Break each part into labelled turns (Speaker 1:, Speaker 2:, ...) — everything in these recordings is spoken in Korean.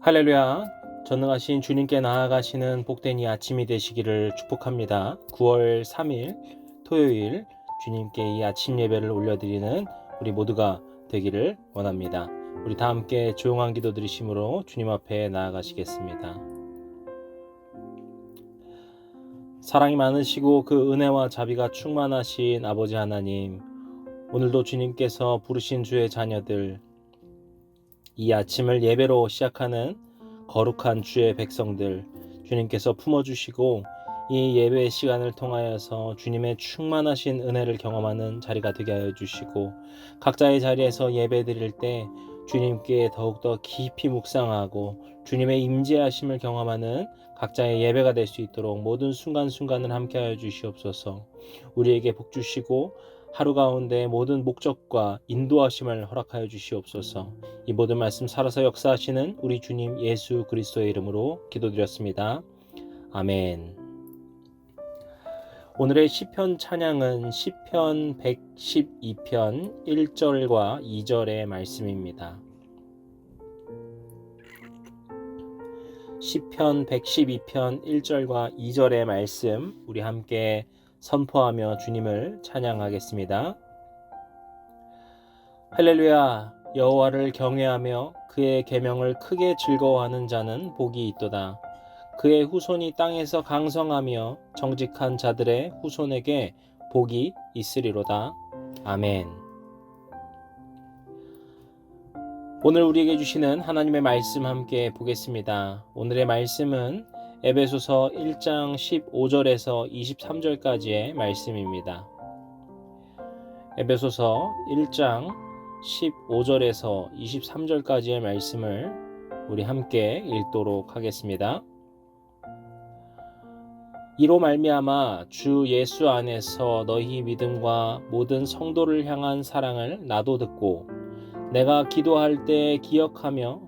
Speaker 1: 할렐루야. 전능하신 주님께 나아가시는 복된 이 아침이 되시기를 축복합니다. 9월 3일 토요일 주님께 이 아침 예배를 올려드리는 우리 모두가 되기를 원합니다. 우리 다 함께 조용한 기도 드리심으로 주님 앞에 나아가시겠습니다. 사랑이 많으시고 그 은혜와 자비가 충만하신 아버지 하나님, 오늘도 주님께서 부르신 주의 자녀들, 이 아침을 예배로 시작하는 거룩한 주의 백성들 주님께서 품어주시고 이 예배 시간을 통하여서 주님의 충만하신 은혜를 경험하는 자리가 되게 하여 주시고 각자의 자리에서 예배 드릴 때 주님께 더욱더 깊이 묵상하고 주님의 임재하심을 경험하는 각자의 예배가 될 수 있도록 모든 순간순간을 함께 하여 주시옵소서. 우리에게 복 주시고 하루 가운데 모든 목적과 인도하심을 허락하여 주시옵소서. 이 모든 말씀 살아서 역사하시는 우리 주님 예수 그리스도의 이름으로 기도드렸습니다. 아멘. 오늘의 시편 찬양은 시편 112편 1절과 2절의 말씀입니다. 시편 112편 1절과 2절의 말씀 우리 함께 선포하며 주님을 찬양하겠습니다. 할렐루야 여호와를 경외하며 그의 계명을 크게 즐거워하는 자는 복이 있도다. 그의 후손이 땅에서 강성하며 정직한 자들의 후손에게 복이 있으리로다. 아멘. 오늘 우리에게 주시는 하나님의 말씀 함께 보겠습니다. 오늘의 말씀은 에베소서 1장 15절에서 23절까지의 말씀입니다. 에베소서 1장 15절에서 23절까지의 말씀을 우리 함께 읽도록 하겠습니다. 이로 말미암아 주 예수 안에서 너희 믿음과 모든 성도를 향한 사랑을 나도 듣고 내가 기도할 때 기억하며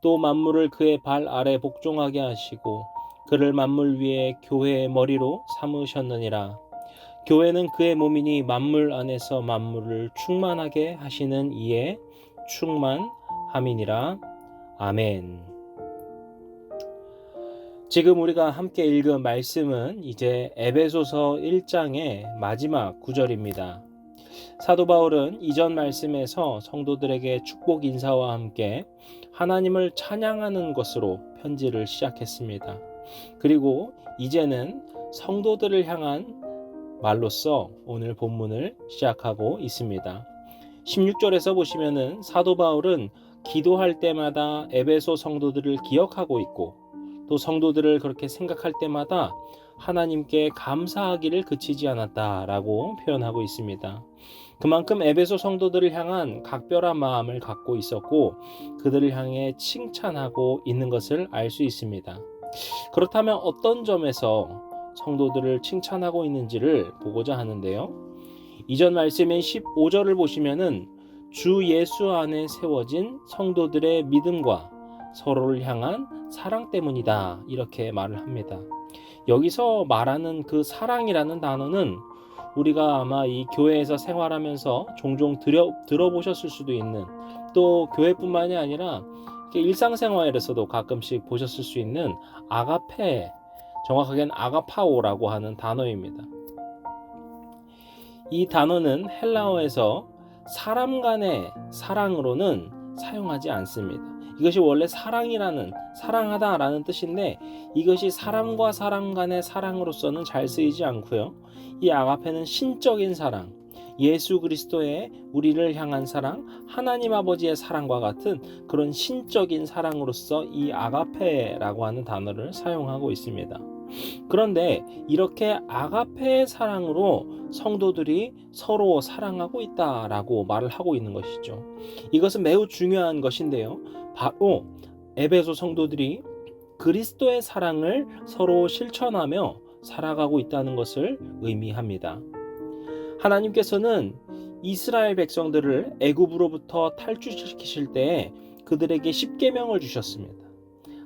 Speaker 1: 또 만물을 그의 발 아래 복종하게 하시고 그를 만물 위에 교회의 머리로 삼으셨느니라. 교회는 그의 몸이니 만물 안에서 만물을 충만하게 하시는 이에 충만함이니라. 아멘. 지금 우리가 함께 읽은 말씀은 이제 에베소서 1장의 마지막 구절입니다. 사도 바울은 이전 말씀에서 성도들에게 축복 인사와 함께 하나님을 찬양하는 것으로 편지를 시작했습니다. 그리고 이제는 성도들을 향한 말로써 오늘 본문을 시작하고 있습니다. 16절에서 보시면은 사도 바울은 기도할 때마다 에베소 성도들을 기억하고 있고 또 성도들을 그렇게 생각할 때마다 하나님께 감사하기를 그치지 않았다라고 표현하고 있습니다. 그만큼 에베소 성도들을 향한 각별한 마음을 갖고 있었고 그들을 향해 칭찬하고 있는 것을 알 수 있습니다. 그렇다면 어떤 점에서 성도들을 칭찬하고 있는지를 보고자 하는데요. 이전 말씀인 15절을 보시면은 주 예수 안에 세워진 성도들의 믿음과 서로를 향한 사랑 때문이다. 이렇게 말을 합니다. 여기서 말하는 그 사랑이라는 단어는 우리가 아마 이 교회에서 생활하면서 종종 들여, 들어보셨을 수도 있는 또 교회뿐만이 아니라 일상생활에서도 가끔씩 보셨을 수 있는 아가페, 정확하게는 아가파오라고 하는 단어입니다. 이 단어는 헬라어에서 사람 간의 사랑으로는 사용하지 않습니다. 이것이 원래 사랑이라는 사랑하다라는 뜻인데 이것이 사람과 사람 간의 사랑으로서는 잘 쓰이지 않고요. 이 아가페는 신적인 사랑, 예수 그리스도의 우리를 향한 사랑, 하나님 아버지의 사랑과 같은 그런 신적인 사랑으로서 이 아가페라고 하는 단어를 사용하고 있습니다. 그런데 이렇게 아가페의 사랑으로 성도들이 서로 사랑하고 있다라고 말을 하고 있는 것이죠. 이것은 매우 중요한 것인데요. 바로 에베소 성도들이 그리스도의 사랑을 서로 실천하며 살아가고 있다는 것을 의미합니다. 하나님께서는 이스라엘 백성들을 애굽으로부터 탈출시키실 때 그들에게 십계명을 주셨습니다.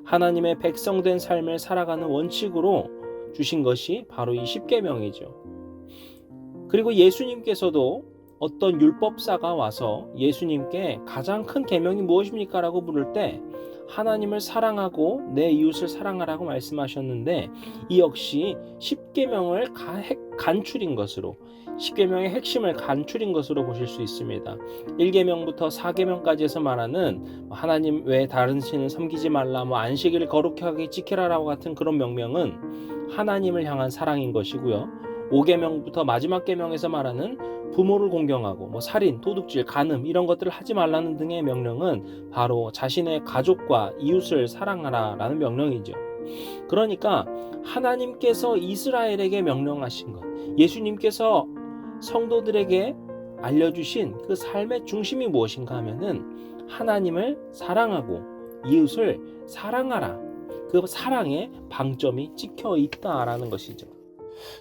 Speaker 1: 하나님의 백성된 삶을 살아가는 원칙으로 주신 것이 바로 이 십계명이죠. 그리고 예수님께서도 어떤 율법사가 와서 예수님께 가장 큰 계명이 무엇입니까 라고 물을 때 하나님을 사랑하고 내 이웃을 사랑하라고 말씀하셨는데 이 역시 십계명을 간추린 것으로 십계명의 핵심을 간추린 것으로 보실 수 있습니다. 1계명부터 4계명까지 해서 말하는 하나님 외에 다른 신을 섬기지 말라 뭐 안식일을 거룩하게 지키라라고 같은 그런 명령은 하나님을 향한 사랑인 것이고요. 5계명부터 마지막 계명에서 말하는 부모를 공경하고 뭐 살인, 도둑질, 간음 이런 것들을 하지 말라는 등의 명령은 바로 자신의 가족과 이웃을 사랑하라라는 명령이죠. 그러니까 하나님께서 이스라엘에게 명령하신 것, 예수님께서 성도들에게 알려주신 그 삶의 중심이 무엇인가 하면은 하나님을 사랑하고 이웃을 사랑하라. 그 사랑의 방점이 찍혀 있다라는 것이죠.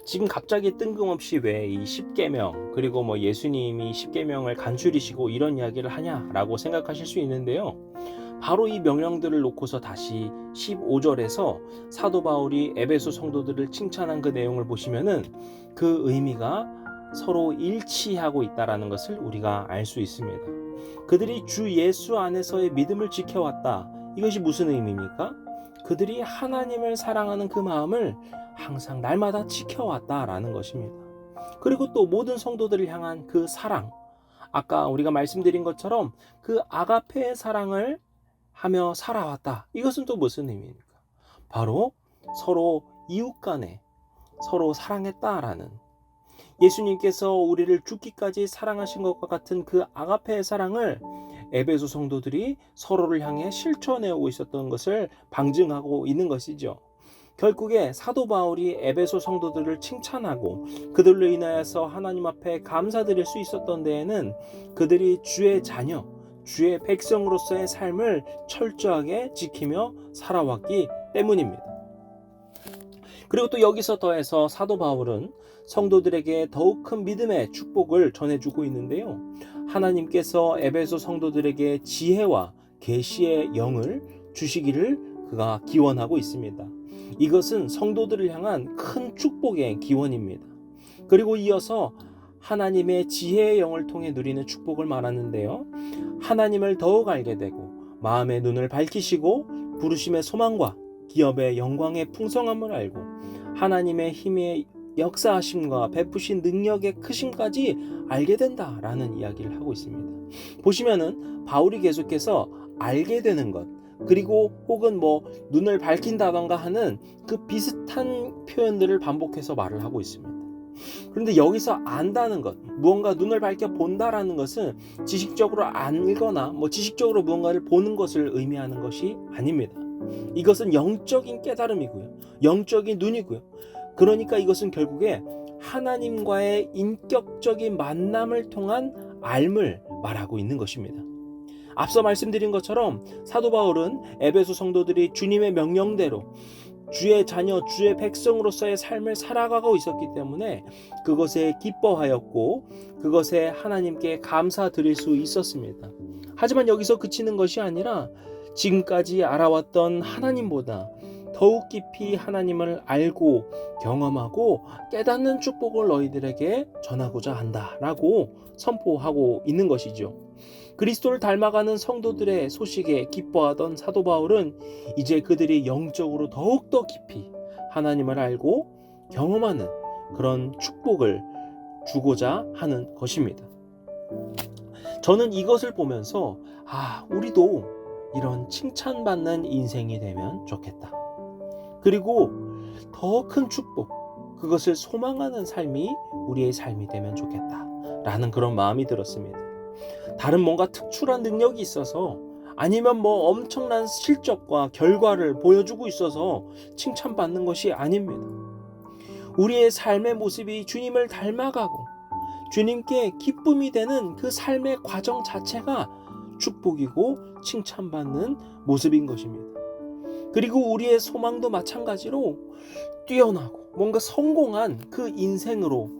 Speaker 1: 지금 갑자기 뜬금없이 왜이 십계명 그리고 뭐 예수님이 십계명을 간추리시고 이런 이야기를 하냐라고 생각하실 수 있는데요. 바로 이 명령들을 놓고서 다시 15절에서 사도 바울이 에베소 성도들을 칭찬한 그 내용을 보시면은 그 의미가 서로 일치하고 있다라는 것을 우리가 알 수 있습니다. 그들이 주 예수 안에서의 믿음을 지켜왔다. 이것이 무슨 의미입니까? 그들이 하나님을 사랑하는 그 마음을 항상 날마다 지켜왔다라는 것입니다. 그리고 또 모든 성도들을 향한 그 사랑, 아까 우리가 말씀드린 것처럼 그 아가페의 사랑을 하며 살아왔다. 이것은 또 무슨 의미입니까? 바로 서로 이웃 간에 서로 사랑했다라는 예수님께서 우리를 죽기까지 사랑하신 것과 같은 그 아가페의 사랑을 에베소 성도들이 서로를 향해 실천해 오고 있었던 것을 방증하고 있는 것이죠. 결국에 사도 바울이 에베소 성도들을 칭찬하고 그들로 인하여서 하나님 앞에 감사드릴 수 있었던 데에는 그들이 주의 자녀, 주의 백성으로서의 삶을 철저하게 지키며 살아왔기 때문입니다. 그리고 또 여기서 더해서 사도 바울은 성도들에게 더욱 큰 믿음의 축복을 전해주고 있는데요. 하나님께서 에베소 성도들에게 지혜와 계시의 영을 주시기를 그가 기원하고 있습니다. 이것은 성도들을 향한 큰 축복의 기원입니다. 그리고 이어서 하나님의 지혜의 영을 통해 누리는 축복을 말하는데요. 하나님을 더욱 알게 되고 마음의 눈을 밝히시고 부르심의 소망과 기업의 영광의 풍성함을 알고 하나님의 힘의 역사하심과 베푸신 능력의 크심까지 알게 된다라는 이야기를 하고 있습니다. 보시면은 바울이 계속해서 알게 되는 것 그리고 혹은 뭐 눈을 밝힌다던가 하는 그 비슷한 표현들을 반복해서 말을 하고 있습니다. 그런데 여기서 안다는 것, 무언가 눈을 밝혀 본다라는 것은 지식적으로 알거나 뭐 지식적으로 무언가를 보는 것을 의미하는 것이 아닙니다. 이것은 영적인 깨달음이고요. 영적인 눈이고요. 그러니까 이것은 결국에 하나님과의 인격적인 만남을 통한 알을 말하고 있는 것입니다. 앞서 말씀드린 것처럼 사도 바울은 에베소 성도들이 주님의 명령대로 주의 자녀, 주의 백성으로서의 삶을 살아가고 있었기 때문에 그것에 기뻐하였고 그것에 하나님께 감사드릴 수 있었습니다. 하지만 여기서 그치는 것이 아니라 지금까지 알아왔던 하나님보다 더욱 깊이 하나님을 알고 경험하고 깨닫는 축복을 너희들에게 전하고자 한다라고 선포하고 있는 것이죠. 그리스도를 닮아가는 성도들의 소식에 기뻐하던 사도 바울은 이제 그들이 영적으로 더욱더 깊이 하나님을 알고 경험하는 그런 축복을 주고자 하는 것입니다. 저는 이것을 보면서 아, 우리도 이런 칭찬받는 인생이 되면 좋겠다. 그리고 더 큰 축복, 그것을 소망하는 삶이 우리의 삶이 되면 좋겠다. 라는 그런 마음이 들었습니다. 다른 뭔가 특출한 능력이 있어서 아니면 뭐 엄청난 실적과 결과를 보여주고 있어서 칭찬받는 것이 아닙니다. 우리의 삶의 모습이 주님을 닮아가고 주님께 기쁨이 되는 그 삶의 과정 자체가 축복이고 칭찬받는 모습인 것입니다. 그리고 우리의 소망도 마찬가지로 뛰어나고 뭔가 성공한 그 인생으로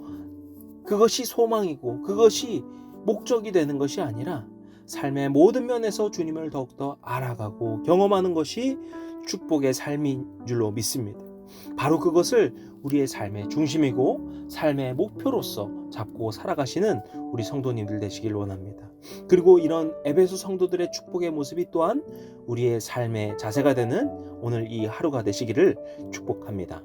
Speaker 1: 그것이 소망이고 그것이 목적이 되는 것이 아니라 삶의 모든 면에서 주님을 더욱더 알아가고 경험하는 것이 축복의 삶인 줄로 믿습니다. 바로 그것을 우리의 삶의 중심이고 삶의 목표로서 잡고 살아가시는 우리 성도님들 되시길 원합니다. 그리고 이런 에베소 성도들의 축복의 모습이 또한 우리의 삶의 자세가 되는 오늘 이 하루가 되시기를 축복합니다.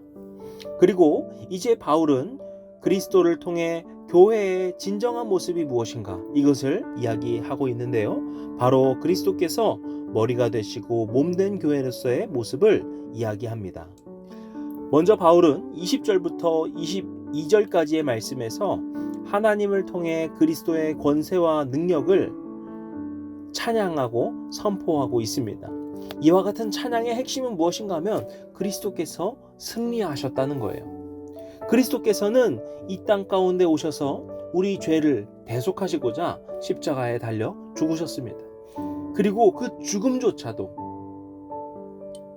Speaker 1: 그리고 이제 바울은 그리스도를 통해 교회의 진정한 모습이 무엇인가 이것을 이야기하고 있는데요. 바로 그리스도께서 머리가 되시고 몸된 교회로서의 모습을 이야기합니다. 먼저 바울은 20절부터 22절까지의 말씀에서 하나님을 통해 그리스도의 권세와 능력을 찬양하고 선포하고 있습니다. 이와 같은 찬양의 핵심은 무엇인가 하면 그리스도께서 승리하셨다는 거예요. 그리스도께서는 이 땅 가운데 오셔서 우리 죄를 대속하시고자 십자가에 달려 죽으셨습니다. 그리고 그 죽음조차도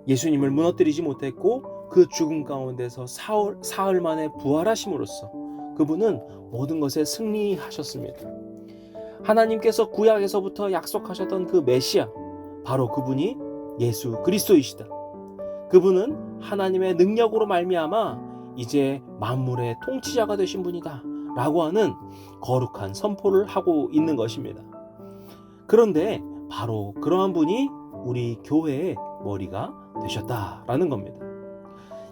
Speaker 1: 예수님을 무너뜨리지 못했고 그 죽음 가운데서 사흘, 사흘 만에 부활하심으로써 그분은 모든 것에 승리하셨습니다. 하나님께서 구약에서부터 약속하셨던 그 메시아 바로 그분이 예수 그리스도이시다. 그분은 하나님의 능력으로 말미암아 이제 만물의 통치자가 되신 분이다. 라고 하는 거룩한 선포를 하고 있는 것입니다. 그런데 바로 그러한 분이 우리 교회의 머리가 되셨다라는 겁니다.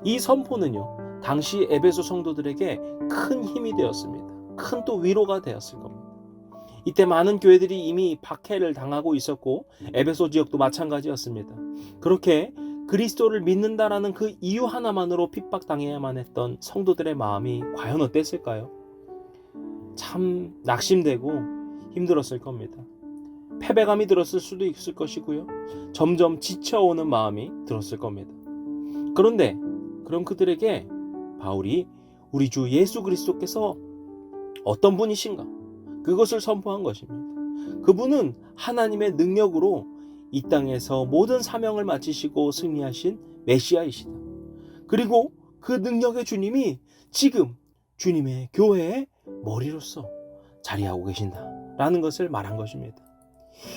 Speaker 1: 이 선포는요, 당시 에베소 성도들에게 큰 힘이 되었습니다. 큰 또 위로가 되었을 겁니다. 이때 많은 교회들이 이미 박해를 당하고 있었고 에베소 지역도 마찬가지였습니다. 그렇게 그리스도를 믿는다라는 그 이유 하나만으로 핍박당해야만 했던 성도들의 마음이 과연 어땠을까요? 참 낙심되고 힘들었을 겁니다. 패배감이 들었을 수도 있을 것이고요. 점점 지쳐오는 마음이 들었을 겁니다. 그런데 그런 그들에게 바울이 우리 주 예수 그리스도께서 어떤 분이신가? 그것을 선포한 것입니다. 그분은 하나님의 능력으로 이 땅에서 모든 사명을 마치시고 승리하신 메시아이시다. 그리고 그 능력의 주님이 지금 주님의 교회의 머리로서 자리하고 계신다. 라는 것을 말한 것입니다.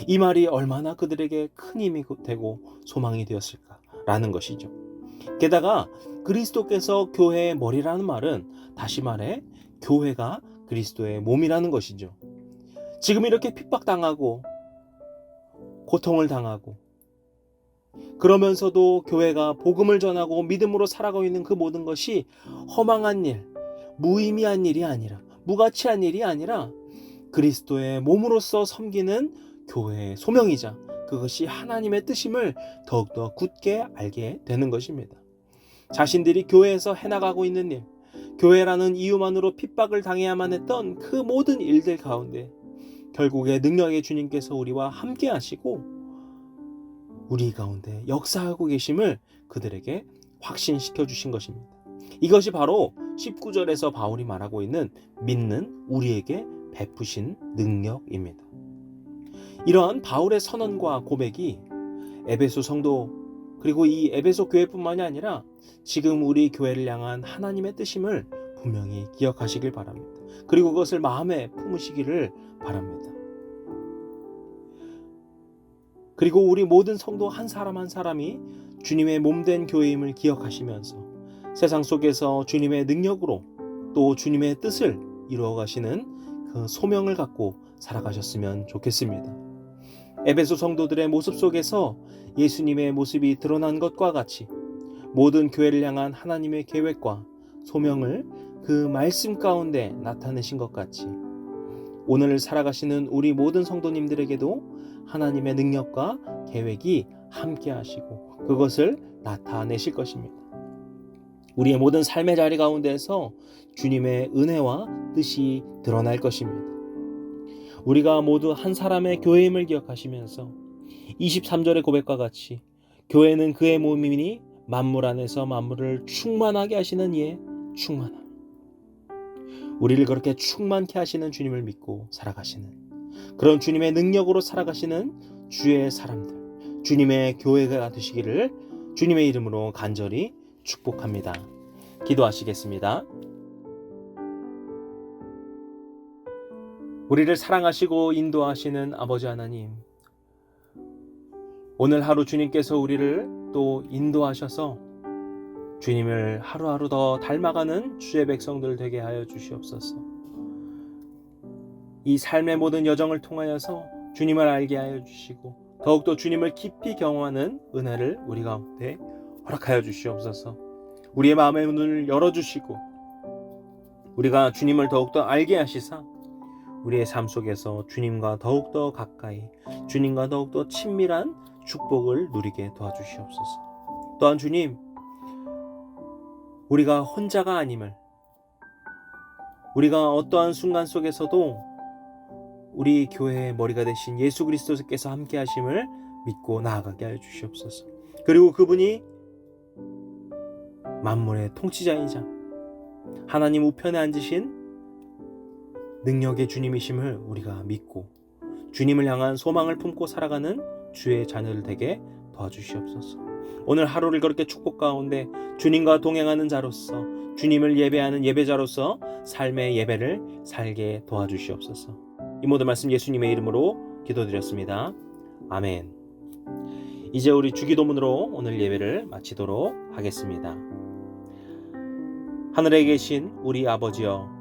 Speaker 1: 이 말이 얼마나 그들에게 큰 힘이 되고 소망이 되었을까? 라는 것이죠. 게다가 그리스도께서 교회의 머리라는 말은 다시 말해 교회가 그리스도의 몸이라는 것이죠. 지금 이렇게 핍박당하고 고통을 당하고 그러면서도 교회가 복음을 전하고 믿음으로 살아가고 있는 그 모든 것이 허망한 일, 무의미한 일이 아니라 무가치한 일이 아니라 그리스도의 몸으로서 섬기는 교회의 소명이자 그것이 하나님의 뜻임을 더욱더 굳게 알게 되는 것입니다. 자신들이 교회에서 해나가고 있는 일, 교회라는 이유만으로 핍박을 당해야만 했던 그 모든 일들 가운데 결국에 능력의 주님께서 우리와 함께 하시고 우리 가운데 역사하고 계심을 그들에게 확신시켜 주신 것입니다. 이것이 바로 19절에서 바울이 말하고 있는 믿는 우리에게 베푸신 능력입니다. 이러한 바울의 선언과 고백이 에베소 성도 그리고 이 에베소 교회뿐만이 아니라 지금 우리 교회를 향한 하나님의 뜻임을 분명히 기억하시길 바랍니다. 그리고 그것을 마음에 품으시기를 바랍니다. 그리고 우리 모든 성도 한 사람 한 사람이 주님의 몸된 교회임을 기억하시면서 세상 속에서 주님의 능력으로 또 주님의 뜻을 이루어 가시는 그 소명을 갖고 살아가셨으면 좋겠습니다. 에베소 성도들의 모습 속에서 예수님의 모습이 드러난 것과 같이 모든 교회를 향한 하나님의 계획과 소명을 그 말씀 가운데 나타내신 것 같이 오늘 살아가시는 우리 모든 성도님들에게도 하나님의 능력과 계획이 함께 하시고 그것을 나타내실 것입니다. 우리의 모든 삶의 자리 가운데서 주님의 은혜와 뜻이 드러날 것입니다. 우리가 모두 한 사람의 교회임을 기억하시면서 23절의 고백과 같이 교회는 그의 몸이니 만물 안에서 만물을 충만하게 하시는 이의 충만함. 우리를 그렇게 충만케 하시는 주님을 믿고 살아가시는 그런 주님의 능력으로 살아가시는 주의 사람들, 주님의 교회가 되시기를 주님의 이름으로 간절히 축복합니다. 기도하시겠습니다. 우리를 사랑하시고 인도하시는 아버지 하나님, 오늘 하루 주님께서 우리를 또 인도하셔서 주님을 하루하루 더 닮아가는 주의 백성들 되게 하여 주시옵소서. 이 삶의 모든 여정을 통하여서 주님을 알게 하여 주시고 더욱더 주님을 깊이 경험하는 은혜를 우리 가운데 허락하여 주시옵소서. 우리의 마음의 문을 열어 주시고 우리가 주님을 더욱더 알게 하시사 우리의 삶 속에서 주님과 더욱더 가까이 주님과 더욱더 친밀한 축복을 누리게 도와주시옵소서. 또한 주님, 우리가 혼자가 아님을, 우리가 어떠한 순간 속에서도 우리 교회의 머리가 되신 예수 그리스도께서 함께 하심을 믿고 나아가게 하여 주시옵소서. 그리고 그분이 만물의 통치자이자 하나님 우편에 앉으신 능력의 주님이심을 우리가 믿고 주님을 향한 소망을 품고 살아가는 주의 자녀들 되게 도와주시옵소서. 오늘 하루를 그렇게 축복 가운데 주님과 동행하는 자로서 주님을 예배하는 예배자로서 삶의 예배를 살게 도와주시옵소서. 이 모든 말씀 예수님의 이름으로 기도드렸습니다. 아멘. 이제 우리 주기도문으로 오늘 예배를 마치도록 하겠습니다. 하늘에 계신 우리 아버지여